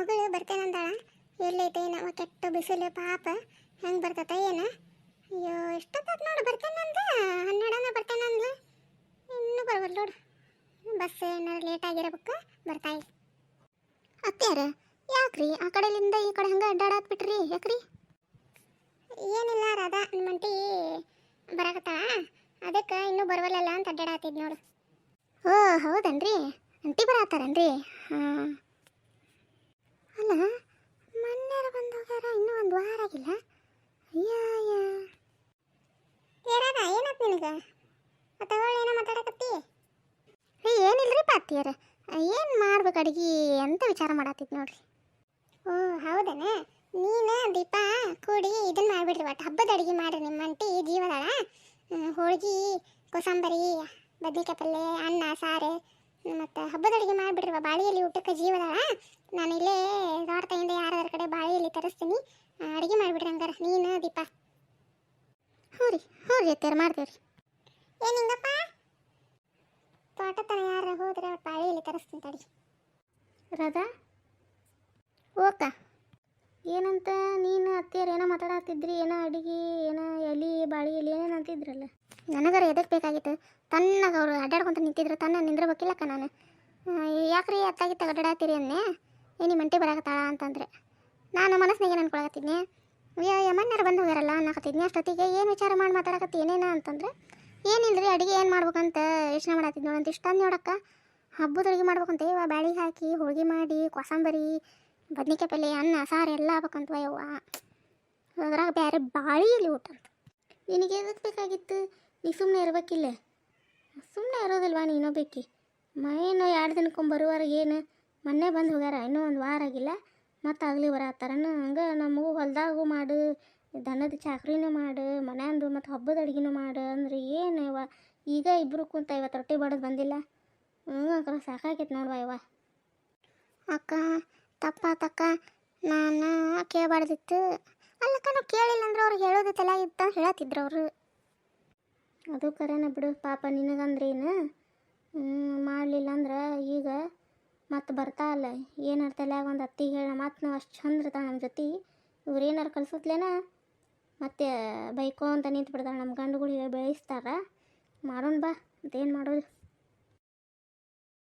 ಮಗಳು ಬರ್ತೇನಂದಾಳ ಎಲ್ಲೈತೆ ಏನವ ಕೆಟ್ಟ ಬಿಸಿಲು, ಪಾಪ. ಹೆಂಗೆ ಬರ್ತೈತೆ ಏನ? ಅಯ್ಯೋ, ಎಷ್ಟೊತ್ತಾತ್ ನೋಡು ಬರ್ತೇನಂದ ಹನ್ನೆರಡನ ಬರ್ತೇನಂದ್ಲ ಇನ್ನೂ ಬರ್ಬೋದು ನೋಡು. ಬಸ್ ಏನಾರು ಲೇಟ್ ಆಗಿರಬೇಕು ಬರ್ತಾಯಿ ಅತ್ಯಾರ ಯಾಕ್ರಿ? ಆ ಕಡೆಲಿಂದ ಈ ಕಡೆ ಹಂಗೆ ಅಡ್ಡಾಡತ್ ಬಿಟ್ರಿ ಯಾಕ್ರಿ? ಏನಿಲ್ಲ ರಾಧಾ ಮಂಟಿ ಬರಕತ್ತಾಳ. ಅದಕ್ಕೆ ಇನ್ನೂ ಬರವಲ್ಲಲ್ಲ ಅಂತ ಅಡ್ಡಾಡತ್ತಿದ್ ನೋಡು. ಓ, ಹೌದನ್ರಿ? ಅಂಟಿ ಬರತ್ತಾರನ್ರಿ ಹಾಂ ಅಲ್ಲ ಮೊನ್ನೆರ ಬಂದು ಹೋಗ್ಯಾರ ಇನ್ನೂ ಒಂದು ವಾರ ಆಗಿಲ್ಲ ಅಯ್ಯ ಏರಾದ ಏನಾತ್ ನಿನಗೆ? ತಗೊಳ್ಳಿ ಏನೋ ಮಾತಾಡಕತ್ತಿ. ಏ, ಏನಿಲ್ರಿ ಪಾತಿಯರ ಏನು ಮಾಡ್ಬೇಕು ಅಡ್ಗೆ ಅಂತ ವಿಚಾರ ಮಾಡತ್ತಿದ್ ನೋಡ್ರಿ. ಓ, ಹೌದನ? ನೀನು ದೀಪ ಕೂಡಿ ಇದನ್ನ ಮಾಡಿಬಿಡ್ರಿ ಒಟ್ಟು. ಹಬ್ಬದ ಅಡುಗೆ ಮಾಡ್ರಿ ನಿಮ್ಮ ಅಂಟಿ ಜೀವದಾಳ. ಹೋಳ್ಗೆ, ಕೋಸಂಬರಿ, ಬದ್ನಿಕಾಯಿ ಪಲ್ಯ ಅನ್ನ, ಸಾರು ಮತ್ತು ಹಬ್ಬದ ಅಡುಗೆ ಮಾಡಿಬಿಡ್ರಿ ಬಾಳಿಯಲ್ಲಿ ಊಟಕ್ಕೆ ಜೀವದಾಳ. ನಾನು ಇಲ್ಲೇ ತೋಟದಿಂದ ಯಾರಾದ್ರ ಕಡೆ ಬಾಳಿಯಲ್ಲಿ ತರಿಸ್ತೀನಿ. ಅಡುಗೆ ಮಾಡಿಬಿಡ್ರಿ ಹಂಗಾರ. ನೀನು ದೀಪ. ರೀ ಹ್ಞೂ ರೀ ಅತ್ಯಾರ ಮಾಡ್ತೀವಿ ರೀ ಏನು ಹಿಂಗಪ್ಪ? ತೋಟ ತನ ಯಾರ ಹೋದ್ರೆ ಬಾಳಿಯಲ್ಲಿ ತರಿಸ್ತೀನಿ ತಡಿ. ರಾಧಾ? ಓಕ ಏನಂತ ನೀನು ಅತ್ತೆಯರು ಏನೋ ಮಾತಾಡತ್ತಿದ್ರಿ ಏನೋ ಅಡುಗೆ, ಏನೋ ಎಲಿ, ಬಾಳಿ ಎಲಿ ಏನೇನು ಅಂತಿದ್ರಲ್ಲ. ನನಗರ ಎದಕ್ಕೆ ಬೇಕಾಗಿತ್ತು? ತನ್ನಾಗ ಅವರು ಅಡ್ಡಾಡ್ಕೊಂತ ನಿಂತಿದ್ರು, ತನ್ನ ನಿಂದ್ರಬೇಕಿಲ್ಲಕ್ಕ ನಾನು. ಯಾಕ್ರಿ ಅತ್ತಾಗಿತ್ತ ಅಡ್ಡಾಡತ್ತೀರಿ ಅನ್ನೆ? ಏನಿ ಮಂಟಿ ಬರಾಕತ್ತಾಳ ಅಂತಂದ್ರೆ. ನಾನು ಮನಸ್ಸಿನಾಗ ಏನು ಅನ್ಕೊಳಕತ್ತಿದ್ನೆ ಯಮಣ್ಣರು ಬಂದು ಹೋಗ್ಯಾರಲ್ಲ, ಅನ್ನಕತ್ತಿದ್ನಿ. ಅಷ್ಟೊತ್ತಿಗೆ ಏನು ವಿಚಾರ ಮಾಡಿ ಮಾತಾಡಕತ್ತಿ, ಏನೇನ ಅಂತಂದ್ರೆ ಏನಿಲ್ಲರಿ ಅಡುಗೆ ಏನು ಮಾಡ್ಬೇಕಂತ ಯೋಚನೆ ಮಾಡತ್ತಿದ್ ನೋಡಂತ ಇಷ್ಟಂದು ನೋಡಕ್ಕ ಹಬ್ಬದ ಅಡುಗೆ ಮಾಡ್ಬೇಕಂತ ಇವ ಬ್ಯಾಳಿ ಹಾಕಿ, ಹೋಳಿಗೆ ಮಾಡಿ, ಕೊಸಂಬರಿ, ಬದ್ನಿಕಾಯಿ ಪಲ್ಯ ಅನ್ನ, ಸಾರು ಎಲ್ಲ ಆಗ್ಬೇಕಂತ ಯವ್ವ. ಅದ್ರಾಗ ಬೇರೆ ಬಾಳಿ ಇಲ್ಲಿ ಊಟ ನಿನಗೆ ಎದಕ್ಕೆ ಬೇಕಾಗಿತ್ತು? ನೀ ಸುಮ್ಮನೆ ಇರ್ಬೇಕಿಲ್ಲ. ಸುಮ್ಮನೆ ಇರೋದಿಲ್ವಾ ನೀನೋ ಬೇಕಿ ಮೈನು ಎರಡು ದಿನಕ್ಕೊಮ್ಮೆ ಬರುವಾರ ಏನು? ಮೊನ್ನೆ ಬಂದು ಹೋಗ್ಯಾರ, ಇನ್ನೂ ಒಂದು ವಾರ ಆಗಿಲ್ಲ. ಮತ್ತು ಆಗಲಿ ಬರತ್ತಾರನ ಹಂಗೆ ನಮಗೂ ಹೊಲ್ದಾಗೂ ಮಾಡು ದನದ ಚಾಕ್ರಿನೂ ಮಾಡು ಮನೆಯಂದು ಮತ್ತು ಹಬ್ಬದ ಅಡುಗೆನೂ ಮಾಡು ಅಂದ್ರೆ ಏನು ಇವ ಈಗ ಇಬ್ಬರು ಕುಂತ ಇವತ್ತು ರೊಟ್ಟಿ ಬಡದು ಬಂದಿಲ್ಲ. ಹ್ಞೂ ಅಕ್ಕ ಸಾಕಾಗೈತೆ ನೋಡುವ ಇವ ಅಕ್ಕ ತಪ್ಪಾತಕ್ಕ ನಾನು ಕೇಳಬಾರ್ದಿತ್ತು. ಅಲ್ಲಕ್ಕ ನಾವು ಕೇಳಿಲ್ಲ ಅಂದ್ರೆ ಅವ್ರಿಗೆ ಹೇಳೋದು ತಲೆ ಇತ್ತ ಹೇಳತ್ತಿದ್ರು ಅವರು. ಅದು ಕರೆನ ಬಿಡು ಪಾಪ ನಿನಗಂದ್ರೇನು ಮಾಡಲಿಲ್ಲ ಅಂದ್ರೆ ಮತ್ತೆ ಬರ್ತಾ ಅಲ್ಲ ಏನಾರ ತಲೆಯಾಗ ಒಂದು ಅತ್ತಿ ಹೇಳ ಮತ್ತು ನಾವು ಅಷ್ಟು ಚಂದ ಇರ್ತಾಳೆ ನಮ್ಮ ಜೊತೆ, ಇವ್ರು ಏನಾರು ಕಲ್ಸತ್ಲೇನ ಮತ್ತೆ, ಬೈಕೋ ಅಂತ ನಿಂತು ಬಿಡ್ತಾಳೆ ನಮ್ಮ ಗಂಡುಗಳು ಬೆಳೆಸ್ತಾರ. ಮಾಡೋಣ ಬಾ ಮತ್ತೇನು ಮಾಡೋದು?